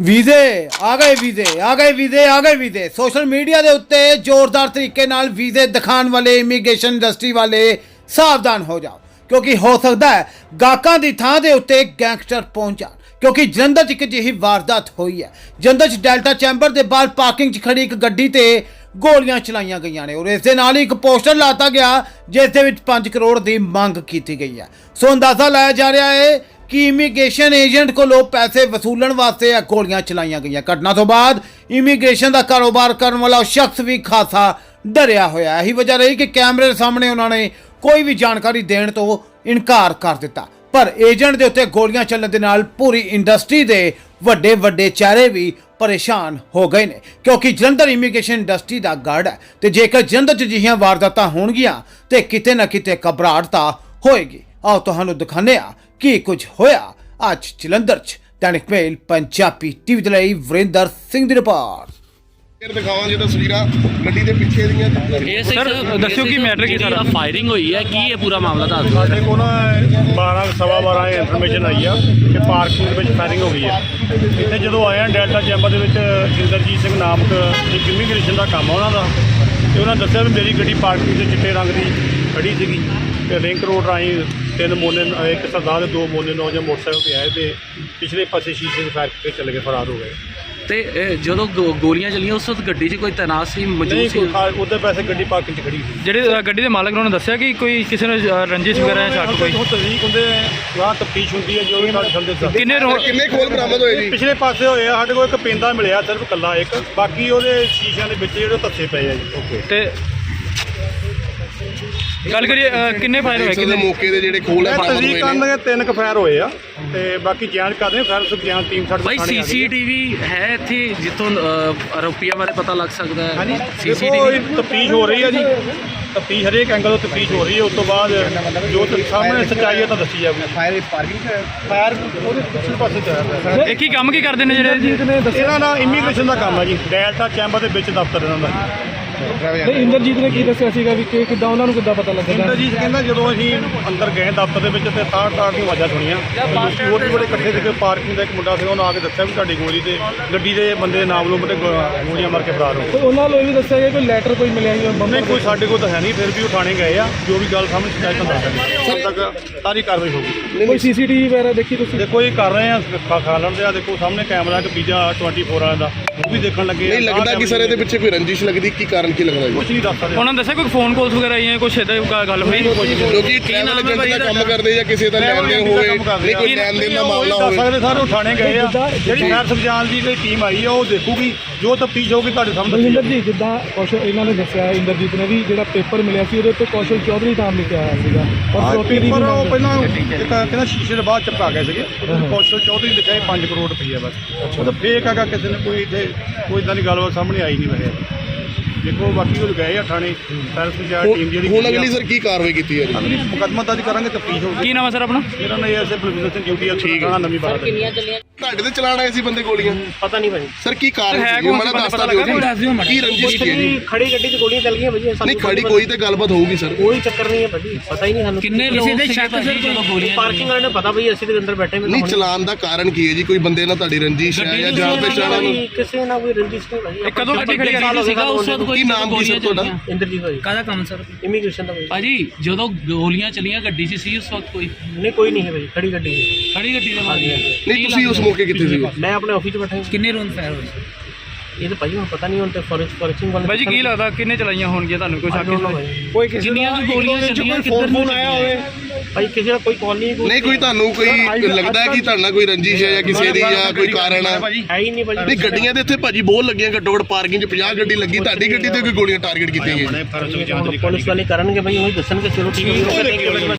ਵੀਜ਼ੇ, ਆ ਗਏ ਵੀਜ਼ੇ, ਆ ਗਏ ਵੀਜ਼ੇ, ਆ ਗਏ ਵੀਜ਼ੇ। ਸੋਸ਼ਲ ਮੀਡੀਆ ਦੇ ਉੱਤੇ ਜ਼ੋਰਦਾਰ ਤਰੀਕੇ ਨਾਲ ਵੀਜ਼ੇ ਦਿਖਾਉਣ ਵਾਲੇ, ਇਮੀਗ੍ਰੇਸ਼ਨ ਇੰਡਸਟਰੀ ਵਾਲੇ ਸਾਵਧਾਨ ਹੋ ਜਾਓ। ਕਿਉਂਕਿ ਹੋ ਸਕਦਾ ਹੈ ਗਾਹਕਾਂ ਦੀ ਥਾਂ ਦੇ ਉੱਤੇ ਗੈਂਗਸਟਰ ਪਹੁੰਚ ਜਾਣ। ਕਿਉਂਕਿ ਜਲੰਧਰ 'ਚ ਇੱਕ ਜਿਹੀ ਵਾਰਦਾਤ ਹੋਈ ਹੈ। ਜਲੰਧਰ 'ਚ ਡੈਲਟਾ ਚੈਂਬਰ ਦੇ ਬਾਹਰ ਪਾਰਕਿੰਗ 'ਚ ਖੜੀ ਇੱਕ ਗੱਡੀ ਤੇ ਗੋਲੀਆਂ ਚਲਾਈਆਂ ਗਈਆਂ ਨੇ ਔਰ ਇਸ ਦੇ ਨਾਲ ਹੀ ਇੱਕ ਪੋਸਟਰ ਲਾਤਾ ਗਿਆ, ਜਿਸ ਦੇ ਵਿੱਚ 5 ਕਰੋੜ ਦੀ ਮੰਗ ਕੀਤੀ ਗਈ ਹੈ। ਸੋ ਅੰਦਾਜ਼ਾ ਲਾਇਆ ਜਾ ਰਿਹਾ ਹੈ ਕਿ ਇਮੀਗ੍ਰੇਸ਼ਨ ਏਜੰਟ ਕੋਲੋਂ ਪੈਸੇ ਵਸੂਲਣ ਵਾਸਤੇ ਇਹ ਗੋਲੀਆਂ ਚਲਾਈਆਂ ਗਈਆਂ। ਘਟਨਾ ਤੋਂ ਬਾਅਦ ਇਮੀਗ੍ਰੇਸ਼ਨ ਦਾ ਕਾਰੋਬਾਰ ਕਰਨ ਵਾਲਾ ਉਹ ਸ਼ਖਸ ਵੀ ਖਾਸਾ ਡਰਿਆ ਹੋਇਆ। ਇਹੀ ਵਜ੍ਹਾ ਰਹੀ ਕਿ ਕੈਮਰੇ ਦੇ ਸਾਹਮਣੇ ਉਹਨਾਂ ਨੇ ਕੋਈ ਵੀ ਜਾਣਕਾਰੀ ਦੇਣ ਤੋਂ ਇਨਕਾਰ ਕਰ ਦਿੱਤਾ। ਪਰ ਏਜੰਟ ਦੇ ਉੱਤੇ ਗੋਲੀਆਂ ਚੱਲਣ ਦੇ ਨਾਲ ਪੂਰੀ ਇੰਡਸਟਰੀ ਦੇ ਵੱਡੇ ਵੱਡੇ ਚਿਹਰੇ ਵੀ ਪਰੇਸ਼ਾਨ ਹੋ ਗਏ ਨੇ, ਕਿਉਂਕਿ ਜਲੰਧਰ ਇਮੀਗ੍ਰੇਸ਼ਨ ਇੰਡਸਟਰੀ ਦਾ ਗੜ ਹੈ ਤੇ ਜੇਕਰ ਜਲੰਧਰ 'ਚ ਜਿਹੀਆਂ ਵਾਰਦਾਤਾਂ ਹੋਣਗੀਆਂ ਤੇ ਕਿਤੇ ਨਾ ਕਿਤੇ ਘਬਰਾਹਟ ਤਾਂ ਹੋਏਗੀ। ਆਓ ਤੁਹਾਨੂੰ ਦਿਖਾਉਂਦੇ ਹਾਂ ਕੀ ਕੁਝ ਹੋਇਆ? ਅੱਜ ਜਲੰਧਰ 'ਚ ਦੈਨਿਕ ਮੇਲ ਪੰਜਾਬੀ ਟੀਵੀ ਦੇ ਲਈ ਵਰਿੰਦਰ ਸਿੰਘ ਦੀ ਰਿਪੋਰਟ। ਫਿਰ ਦਿਖਾਵਾਂਗੇ ਤਸਵੀਰਾਂ ਗੱਡੀ ਦੇ ਪਿੱਛੇ ਦੀਆਂ। ਇਹ ਸਰ, ਦੱਸਿਓ ਕੀ matter ਕੀ ਸਾਰਾ? ਫਾਇਰਿੰਗ ਹੋਈ ਹੈ ਕੀ ਇਹ ਪੂਰਾ ਮਾਮਲਾ ਦੱਸ ਦਿਓ। ਸਾਡੇ ਕੋਲ ਨਾ 12 ਸਵਾ 12 ਇਹ ਇਨਫੋਰਮੇਸ਼ਨ ਆਈ ਆ ਕਿ ਪਾਰਕਿੰਗ ਦੇ ਵਿੱਚ ਫਾਇਰਿੰਗ ਹੋ ਗਈ ਆ ਇੱਥੇ ਜਦੋਂ ਆਏ ਆ ਡੈਲਟਾ ਚੈਂਬਰ ਦੇ ਵਿੱਚ ਇੰਦਰਜੀਤ ਸਿੰਘ ਨਾਮਕ ਇੱਕ ਇਮੀਗ੍ਰੇਸ਼ਨ ਦਾ ਕੰਮ ਆ ਉਹਨਾਂ ਦਾ ਤੇ ਉਹਨਾਂ ਦੱਸਿਆ ਵੀ ਮੇਰੀ ਗੱਡੀ ਪਾਰਕਿੰਗ ਦੇ ਚਿੱਟੇ ਰੰਗ ਦੀ ਖੜੀ ਸੀਗੀ ਤੇ ਰਿੰਕ ਰੋਡ ਰਾਹੀਂ ਤਿੰਨ ਮੋਨੇ ਇੱਕ ਸਰਦਾਰ ਦੇ ਦੋ ਮੋਨੇ ਨੌਜਵਾਨ ਮੋਟਰਸਾਈਕਲ ਤੇ ਆਏ ਤੇ ਪਿਛਲੇ ਪਾਸੇ ਸ਼ੀਸ਼ੇ ਦੇ ਫਾਇਰ ਕਰਕੇ ਚੱਲ ਕੇ ਫਰਾਰ ਹੋ ਗਏ। ਤੇ ਇਹ ਜਦੋਂ ਗੋ- ਗੋਲੀਆਂ ਚੱਲੀਆਂ ਉਸ ਵਕਤ ਗੱਡੀ 'ਚ ਕੋਈ ਤੈਨਾਤ ਸੀ ਮੌਜੂਦ ਨਹੀਂ ਸੀ? ਕੋਈ ਖਾ- ਉਹਦੇ ਪੈਸੇ ਗੱਡੀ ਪਾਰਕਿੰਗ 'ਚ ਖੜੀ ਸੀ। ਜਿਹੜੇ ਅ, ਗੱਡੀ ਦੇ ਮਾਲਕ ਨੇ ਉਹਨਾਂ ਦੱਸਿਆ ਕਿ ਕੋਈ ਕਿਸੇ ਨੇ ਅ, ਰੰਜਿਸ਼ ਵਗੈਰਾ ਜਾਂ ਸ਼ੱਕ ਕੋਈ? ਹੁਣ ਤਸਦੀਕ ਹੁੰਦੇ ਆ ਤਫਤੀਸ਼ ਹੁੰਦੀ ਹੈ ਜੋ ਵੀ ਸਾਡੇ ਸੰਦੇ ਸਰ ਕਿੰਨੇ ਰੋ- ਕਿੰਨੇ ਖੋਲ ਬਰਾਮਦ ਹੋਏ ਜੀ? ਪਿਛਲੇ ਪਾਸੇ ਹੋਏ ਆ ਸਾਡੇ ਕੋਲ ਇੱਕ ਪਿੰਦਾ ਮਿਲਿਆ ਸਿਰਫ ਕੱਲਾ ਇੱਕ ਬਾਕੀ ਉਹਦੇ ਸ਼ੀਸ਼ਿਆਂ ਦੇ ਵਿੱਚ ਜਿਹੜੇ ਧੱਸੇ ਪਏ ਆ ਜੀ। ਓਕੇ ਤੇ ਗੱਲ ਕਰੀਏ ਅ, ਕਿੰਨੇ ਫਾਇਰ ਹੋਏ ਦੇਖ ਸਕਦੇ ਕਿੰਨੇ? ਮੌਕੇ ਦੇ ਜਿਹੜੇ ਖੋਲ ਹੈ ਬਰਾਮਦ ਤਸਦੀਕ ਹੋਏ ਕਰਨ ਨੇ ਦੇ ਤਿੰਨ ਕੁ ਫਾਇਰ ਹੋਏ ਆ ਤੇ ਬਾਕੀ ਜਾਂਚ ਕਰਦੇ ਆ ਫਾਇਰ ਸੁਖ ਜਾਂਚ ਟੀਮ ਸਾਡੇ ਭਾਈ ਥਾਣੇ ਆ ਗਈ ਆ। ਸੀਸੀਟੀਵੀ ਹੈ ਇੱਥੇ ਜਿੱਥੋਂ ਅ, ਆਰੋਪੀਆਂ ਬਾਰੇ ਪਤਾ ਲੱਗ ਸਕਦਾ ਹੈ। ਸੀਸੀਟੀਵੀ ਤਫਤੀਸ਼ ਹੋ ਰਹੀ ਹੈ ਜੀ। ਤਫਤੀਸ਼ ਹਰੇਕ ਐਂਗਲ ਤੋਂ ਤਫਤੀਸ਼ ਹੋ ਰਹੀ ਹੈ ਉਸ ਤੋਂ ਬਾਅਦ ਜੋ ਤੇ ਸਾਹਮਣੇ ਸੱਚਾਈ ਹੈ ਤਾਂ ਦੱਸੀ ਜਾਊਗੀ। ਫਾਇਰ ਪਾਰਕਿੰਗ ਫਾਇਰ ਉਹਦੇ ਪਿਛਲੇ ਪਾਸੇ ਚੱਲ ਰਿਹਾ ਇਹ ਕੀ ਕੰਮ ਕੀ ਕਰਦੇ ਨੇ ਜਿਹੜੇ ਜੀ ਇਹਨਾਂ ਦਾ ਇਮੀਗ੍ਰੇਸ਼ਨ ਦਾ ਕੰਮ ਹੈ ਜੀ। ਡੈਲਟਾ ਚੈਂਬਰ ਦੇ ਵਿੱਚ ਦਫ਼ਤਰ ਇਹਨਾਂ ਦਾ। ਤੇ ਇੰਦਰਜੀਤ ਨੇ ਕੀ ਦੱਸਿਆ ਸੀਗਾ ਵੀ ਕਿ ਕਿੱਦਾਂ ਉਹਨਾਂ ਨੂੰ ਕਿੱਦਾਂ ਪਤਾ ਲੱਗਦਾ ਇੰਦਰਜੀਤ ਕਹਿੰਦਾ ਜਦੋਂ ਅਸੀਂ ਅੰਦਰ ਗਏ ਦਫ਼ਤਰ ਦੇ ਵਿੱਚ ਤੇ ਤਾੜ ਤਾੜ ਦੀਆਂ ਆਵਾਜ਼ਾਂ ਸੁਣੀਆਂ ਹੋਰ ਵੀ ਬੜੇ ਇਕੱਠੇ ਸੀਗੇ ਪਾਰਕਿੰਗ ਦਾ ਇੱਕ ਮੁੰਡਾ ਸੀ ਉਹਨੇ ਆ ਕੇ ਦੱਸਿਆ ਵੀ ਤੁਹਾਡੀ ਗੋਲੀ ਤੇ ਗੱਡੀ ਦੇ ਬੰਦੇ ਦੇ ਨਾਮ ਨੂੰ ਬਤੇ ਗੋਲੀਆਂ ਮਾਰ ਕੇ ਫਰਾਰ ਹੋ ਗਏ। ਤੇ ਉਹਨਾਂ ਨੂੰ ਇਹ ਵੀ ਦੱਸਿਆ ਗਿਆ ਕੋਈ ਲੈਟਰ ਕੋਈ ਮਿਲਿਆ ਸੀ ਨਹੀਂ ਕੋਈ ਸਾਡੇ ਕੋਲ ਤਾਂ ਹੈ ਨਹੀਂ ਫਿਰ ਵੀ ਉਹ ਥਾਣੇ ਗਏ ਆ ਜੋ ਵੀ ਗੱਲ ਸਾਹਮਣੇ ਸ਼ਿਕਾਇਤ ਤਾਂ ਦੱਸ ਹੁਣ ਤੱਕ ਸਾਰੀ ਕਾਰਵਾਈ ਹੋਊਗੀ। ਕੋਈ ਸੀਸੀਟੀਵੀ ਵਗੈਰਾ ਦੇਖੀ ਤੁਸੀਂ? ਦੇਖੋ ਇਹ ਕਰ ਰਹੇ ਆ ਖਾ ਖਾ ਲੈਣ ਦੇ ਆ ਦੇਖੋ ਸਾਹਮਣੇ ਕੈਮਰਾ ਇੱਕ ਪੀਜ਼ਾ 24 ਵਾਲਾ ਦਾ ਉਹ ਵੀ ਦੇਖਣ ਲੱਗੇ। ਨਹੀਂ ਲੱਗਦਾ ਕਿ ਸਰ ਇਹਦੇ ਪਿੱਛੇ ਕੋਈ ਰੰਜਿਸ਼ ਲੱਗਦੀ ਕੀ ਕਾਰਨ ਕੀ ਲੱਗਦਾ ਜੀ? ਕੁਝ ਨਹੀਂ ਦੱਸ ਸਕਦੇ। ਉਹਨਾਂ ਨੇ ਦੱਸਿਆ ਕੋਈ ਫੋਨ ਕਾਲਸ ਵਗੈਰਾ ਆਈਆਂ ਕੁਛ ਇਦਾਂ ਗੱਲ ਹੋਈ ਕਿਉਂਕਿ ਟਰੈਵਲ ਏਜੰਟ ਦਾ ਕੰਮ ਕਰਦੇ ਜਾਂ ਕਿਸੇ ਦਾ ਲੈਣ ਦੇਣ ਹੋਵੇ ਨਹੀਂ ਕੋਈ ਲੈਣ ਦੇਣ ਦਾ ਮਾਮਲਾ ਦੱਸ ਹੋਵੇ। ਸਕਦੇ ਸਰ ਉਹ ਥਾਣੇ ਗਏ ਆ। ਜਿਹੜੀ ਫਾਇਰ ਸੁਖਜਾਨ ਦੀ ਕੋਈ ਟੀਮ ਆਈ ਆ ਉਹ ਦੇਖੂਗੀ। ਜੋ ਤਫਤੀਸ਼ ਹੋਊਗੀ ਤੁਹਾਡੇ ਸਾਹਮਣੇ ਦੱਸੀ ਜੀ ਜਿੱਦਾਂ ਕੌਸ਼ਲ ਇਹਨਾਂ ਨੇ ਦੱਸਿਆ ਇੰਦਰਜੀਤ ਨੇ ਵੀ ਜਿਹੜਾ ਪੇਪਰ ਮਿਲਿਆ ਸੀ ਉਹਦੇ ਉੱਤੇ ਕੌਸ਼ਲ ਚੌਧਰੀ ਨਾਮ ਲਿਖਿਆ ਹੋਇਆ ਸੀਗਾ। ਔਰ ਫਰੋਤੀ ਦੀ ਪੇਪਰ ਵੀ ਉਹ ਪਹਿਲਾਂ ਕਹਿੰਦਾ ਸ਼ੀਸ਼ੇ ਦੇ ਬਾਅਦ ਚਪਕਾ ਗਏ ਸੀਗੇ। ਕੌਸ਼ਲ ਚੌਧਰੀ ਲਿਖਿਆ ਸੀ 5 ਕਰੋੜ ਰੁਪਈਆ ਬਸ। ਉਹ ਤਾਂ ਫੇਕ ਹੈਗਾ ਕਿਸੇ ਨੇ ਕੋਈ ਇੱਥੇ ਕੋਈ ਇਦਾਂ ਦੀ ਗੱਲਬਾਤ ਸਾਹਮਣੇ ਆਈ ਨਹੀਂ ਵੈਸੇ ਦੇਖੋ ਬਾਕੀ ਉਹ ਗਏ ਆ ਥਾਣੇ ਫਾਇਰ ਸੁਖਜਾਨ ਟੀਮ ਜਿਹੜੀ ਹੁਣ ਅਗਲੀ ਸਰ ਕੀ ਕਾਰਵਾਈ ਕੀਤੀ ਹੈ ਜੀ? ਅਗਲੀ ਮੁਕੱਦਮਾ ਦਰਜ ਕਰਾਂਗੇ ਤਫਤੀਸ਼ ਹੋਊਗੀ। ਕੀ ਨਾਮ ਹੈ ਸਰ ਆਪਣਾ? ਮੇਰਾ ਨਾਮ ਐਸੇ ਬਲਵਿੰਦਰ ਸਿੰਘ ਡਿਊਟੀ ਆ ਠੀਕ ਹੈ। ਥਾਣਾ ਨਵੀਂ ਬਾਰਾਤ ਤੁਹਾਡੇ ਤੇ ਚਲਾਣ ਆਏ ਸੀ ਬੰਦੇ ਗੋਲੀਆਂ? ਪਤਾ ਨਹੀਂ ਭਾਈ ਸਰ ਕੀ ਕਾਰਨ ਹੈ ਮਾੜਾ ਸੀ? ਦੱਸਤਾ ਦਿਓ? ਜੀ। ਕੀ ਰੰਜਿਸ਼ ਕੀ ਹੈ ਜੀ ਖੜੀ ਗੱਡੀ 'ਚ ਗੋਲੀਆਂ ਚੱਲ ਗਈਆਂ ਭਾਜੀ ਨਹੀਂ ਖੜੀ ਕੋਈ ਤੇ ਗੱਲਬਾਤ ਹੋਊਗੀ ਸਰ। ਕੋਈ ਚੱਕਰ ਨਹੀਂ ਹੈ ਭਾਜੀ ਪਤਾ ਹੀ ਨਹੀਂ ਸਾਨੂੰ। ਕਿੰਨੇ ਲੋਕ ਸੀਗੇ ਭਾਜੀ ਜਦੋਂ ਗੋਲੀਆਂ ਪਾਰਕਿੰਗ ਵਾਲੇ ਨੂੰ ਪਤਾ ਭਾਈ ਅਸੀਂ ਤੇ ਅੰਦਰ ਬੈਠੇ ਨਹੀਂ ਚਲਾਣ ਦਾ ਕਾਰਨ ਕੀ ਹੈ ਜੀ? ਕੋਈ ਬੰਦੇ ਨਾਲ ਤੁਹਾਡੀ ਰੰਜਿਸ਼ ਹੈ ਜਾਂ ਜਾਣ ਪਛਾਣ ਨੂੰ? ਭਾਜੀ ਕਿਸੇ ਨਾਲ ਕੋਈ ਰੰਜਿਸ਼ ਨਹੀਂ ਭਾਜੀ ਕਦੋਂ ਗੱਡੀ ਖੜੀ ਚੱਲੀ ਸੀਗਾ ਉਸ ਵਕਤ ਕੋਈ ਕੀ ਨਾਮ ਕੀ ਸਰ ਤੁਹਾਡਾ? ਇੰਦਰਜੀਤ ਭਾਜੀ। ਕਾਹਦਾ ਕੰਮ ਸਰ? ਇਮੀਗ੍ਰੇਸ਼ਨ ਦਾ ਭਾਜੀ। ਭਾਜੀ ਜਦੋਂ ਗੋਲੀਆਂ ਚੱਲੀਆਂ ਗੱਡੀ 'ਚ ਸੀ ਉਸ ਵਕਤ ਕੋਈ? ਨਹੀਂ ਕੋਈ ਨਹੀਂ ਹੈ ਭਾਜੀ ਖੜੀ ਗੱਡੀ ਖੜੀ ਗੱਡੀ ਦੇ ਮਾਰੀ ਨਹੀਂ ਤੁਸੀਂ ਉਸ ਮੌਕੇ ਕਿੱਥੇ ਸੀ? ਮੈਂ ਆਪਣੇ ਆਫਿਸ 'ਚ ਬੈਠਾ ਹਾਂ। ਕਿੰਨੇ ਰੌਂਡ ਫਾਇਰ ਹੋਏ? ਇਹ ਤਾਂ ਭਾਜੀ ਹੁਣ ਪਤਾ ਨਹੀਂ ਹੁਣ ਤੇ ਫੋਰੈਂਸ ਫੋਰੈਂਸਿੰਗ ਵਾਲੇ ਬਾਈ ਜੀ ਕੀ ਲੱਗਦਾ ਕਿੰਨੇ ਚਲਾਈਆਂ ਹੋਣਗੀਆਂ ਤੁਹਾਨੂੰ? ਕੋਈ ਸ਼ੱਕ ਕੋਈ ਕਿੰਨੀਆਂ ਕੁ ਗੋਲੀਆਂ ਚੱਲੀਆਂ ਕਿੱਧਰ ਨੂੰ ਆਇਆ ਹੋਵੇ ਭਾਈ ਕਿਸੇ ਦਾ ਕੋਈ ਕਾਲ ਨਹੀਂ ਨਹੀਂ ਕੋਈ ਤੁਹਾਨੂੰ ਕੋਈ ਲੱਗਦਾ ਹੈ ਕਿ ਤੁਹਾਡੇ ਨਾਲ ਕੋਈ ਰੰਜਿਸ਼ ਹੈ ਜਾਂ ਕਿਸੇ ਦੀ ਜਾਂ ਕੋਈ ਕਾਰਨ ਹੈ? ਹੈ ਹੀ ਨਹੀਂ ਭਾਜੀ। ਨਹੀਂ ਗੱਡੀਆਂ ਦੇ ਇੱਥੇ ਭਾਜੀ ਬਹੁਤ ਲੱਗੀਆਂ ਘੱਟੋ ਘੱਟ ਪਾਰਕਿੰਗ 'ਚ 50 ਗੱਡੀ ਲੱਗੀ ਤੁਹਾਡੀ ਗੱਡੀ ਤੇ ਕੋਈ ਗੋਲੀਆਂ ਟਾਰਗੇਟ ਕੀਤੀਆਂ ਗਈਆਂ। ਪੁਲਿਸ ਵਾਲੇ ਕਰਨਗੇ ਭਾਈ ਉਹੀ ਦੱਸਣਗੇ ਚਲੋ ਠੀਕ ਹੈ।